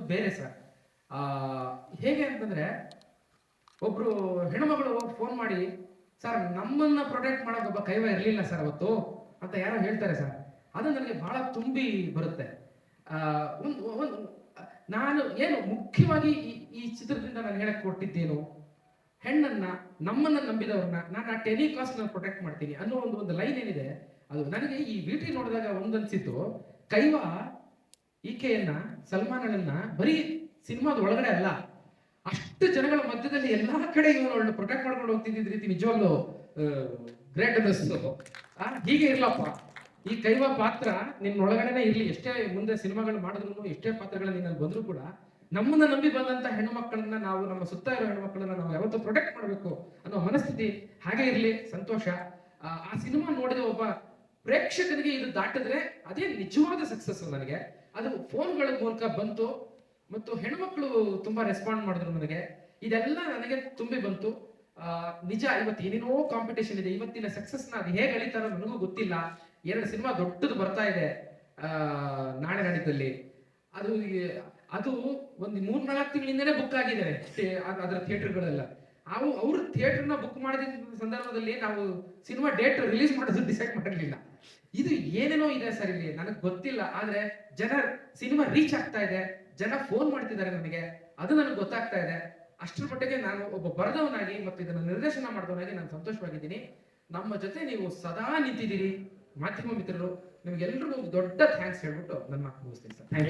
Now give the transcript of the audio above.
ಅನ್ನೋದು ಬೇರೆ ಸರ್ ಹೇಗೆ ಅಂತಂದ್ರೆ ಒಬ್ರು ಹೆಣ್ಮಗಳು ಫೋನ್ ಮಾಡಿ ಸರ್ ನಮ್ಮನ್ನ ಪ್ರೊಟೆಕ್ಟ್ ಮಾಡೋಕೆ ಒಬ್ಬ ಕೈವ ಇರಲಿಲ್ಲ ಸರ್ ಅವತ್ತು, ಅಂತ ಯಾರೋ ಹೇಳ್ತಾರೆ ಸರ್ ಅದು ನನಗೆ ಬಹಳ ತುಂಬಿ ಬರುತ್ತೆ. ಒಂದು ಒಂದು, ನಾನು ಏನು ಮುಖ್ಯವಾಗಿ ಈ ಈ ಚಿತ್ರದಿಂದ ನಾನು ಹೇಳಕ್ಕೆ ಕೊಟ್ಟಿದ್ದೇನು, ಹೆಣ್ಣನ್ನ, ನಮ್ಮನ್ನ ನಂಬಿದವ್ರನ್ನ ನಾನು ಆ ಟೆಲಿಕಾಸ್ಟ್ ನಾನು ಪ್ರೊಟೆಕ್ಟ್ ಮಾಡ್ತೀನಿ ಅನ್ನೋ ಒಂದು ಒಂದು ಲೈನ್ ಏನಿದೆ, ಅದು ನನಗೆ ಈ ವಿಟಿ ನೋಡಿದಾಗ ಒಂದನ್ಸಿತ್ತು ಕೈವ ಈಕೆಯನ್ನ ಸಲ್ಮಾನ್ ಅಣ್ಣನ್ನ ಬರೀ ಸಿನಿಮಾದ ಒಳಗಡೆ ಅಲ್ಲ ಅಷ್ಟು ಜನಗಳ ಮಧ್ಯದಲ್ಲಿ ಎಲ್ಲಾ ಕಡೆ ಇವನು ಪ್ರೊಟೆಕ್ಟ್ ಮಾಡ್ಕೊಂಡು ಹೋಗ್ತಿದ್ದ ರೀತಿ ನಿಜವಾಗ್ಲು ಗ್ರೇಟ್ ಆ, ಹೀಗೆ ಇರ್ಲಪ್ಪ. ಈ ಕೈವ ಪಾತ್ರ ನಿನ್ನ ಒಳಗಡೆನೆ ಇರ್ಲಿ. ಎಷ್ಟೇ ಮುಂದೆ ಸಿನಿಮಾಗಳು ಮಾಡಿದ್ರು ಎಷ್ಟೇ ಪಾತ್ರಗಳು ನಿನ್ನ ಬಂದ್ರು ಕೂಡ ನಮ್ಮನ್ನ ನಂಬಿ ಬಂದಂತ ಹೆಣ್ಣು ಮಕ್ಕಳನ್ನ ನಾವು ನಮ್ಮ ಸುತ್ತ ಇರೋ ಹೆಣ್ಣು ಮಕ್ಕಳನ್ನ ನಾವು ಯಾವತ್ತೂ ಪ್ರೊಟೆಕ್ಟ್ ಮಾಡಬೇಕು ಅನ್ನೋ ಮನಸ್ಥಿತಿ ಹಾಗೆ ಇರ್ಲಿ. ಸಂತೋಷ. ಆ, ಆ ಸಿನಿಮಾ ನೋಡಿದ ಒಬ್ಬ ಪ್ರೇಕ್ಷಕನಿಗೆ ಇದು ದಾಟಿದ್ರೆ ಅದೇ ನಿಜವಾದ ಸಕ್ಸಸ್ ನನಗೆ. ಅದು ಫೋನ್ಗಳ ಮೂಲಕ ಬಂತು ಮತ್ತು ಹೆಣ್ಮಕ್ಳು ತುಂಬಾ ರೆಸ್ಪಾಂಡ್ ಮಾಡಿದ್ರು ನನಗೆ. ಇದೆಲ್ಲ ನನಗೆ ತುಂಬಿ ಬಂತು. ನಿಜ ಇವತ್ತು ಏನೇನೋ ಕಾಂಪಿಟೇಷನ್ ಇದೆ, ಇವತ್ತಿನ ಸಕ್ಸಸ್ನ ಅದು ಹೇಗೆ ಅಳಿತಾರೋ ನನಗೂ ಗೊತ್ತಿಲ್ಲ. ಎರಡು ಸಿನಿಮಾ ದೊಡ್ಡದು ಬರ್ತಾ ಇದೆ ನಾಳೆ ನಾಡಿದ್ದಲ್ಲಿ ಅದು ಅದು ಒಂದು ಮೂರ್ನಾಲ್ಕು ತಿಂಗಳಿಂದನೇ ಬುಕ್ ಆಗಿದೆ ಅದರ ಥಿಯೇಟರ್ಗಳೆಲ್ಲ. ಅವು, ಅವರು ಥಿಯೇಟರ್ನ ಬುಕ್ ಮಾಡಿದ ಸಂದರ್ಭದಲ್ಲಿ ನಾವು ಸಿನಿಮಾ ಡೇಟ್ ರಿಲೀಸ್ ಮಾಡೋದು ಡಿಸೈಡ್ ಮಾಡಿರ್ಲಿಲ್ಲ. ಇದು ಏನೇನೋ ಇದೆ ಸರ್ ಇಲ್ಲಿ, ನನಗೆ ಗೊತ್ತಿಲ್ಲ. ಆದ್ರೆ ಜನ ಸಿನಿಮಾ ರೀಚ್ ಆಗ್ತಾ ಇದೆ. ಜನ ಫೋನ್ ಮಾಡ್ತಿದ್ದಾರೆ ನನಗೆ ಅದು ನನಗೆ ಗೊತ್ತಾಗ್ತಾ ಇದೆ. ಅಷ್ಟರ ಮಟ್ಟಿಗೆ ನಾನು ಒಬ್ಬ ಬರೆದವನಾಗಿ ಮತ್ತು ಇದನ್ನು ನಿರ್ದೇಶನ ಮಾಡಿದವನಾಗಿ ನಾನು ಸಂತೋಷವಾಗಿದ್ದೀನಿ. ನಮ್ಮ ಜೊತೆ ನೀವು ಸದಾ ನಿಂತಿದ್ದೀರಿ. ಮಾಧ್ಯಮ ಮಿತ್ರರು, ನಿಮ್ಗೆಲ್ರಿಗೂ ದೊಡ್ಡ ಥ್ಯಾಂಕ್ಸ್ ಹೇಳ್ಬಿಟ್ಟು ನನ್ನ ಮಾತು ಮುಗಿಸ್ತೀನಿ ಸರ್. ಥ್ಯಾಂಕ್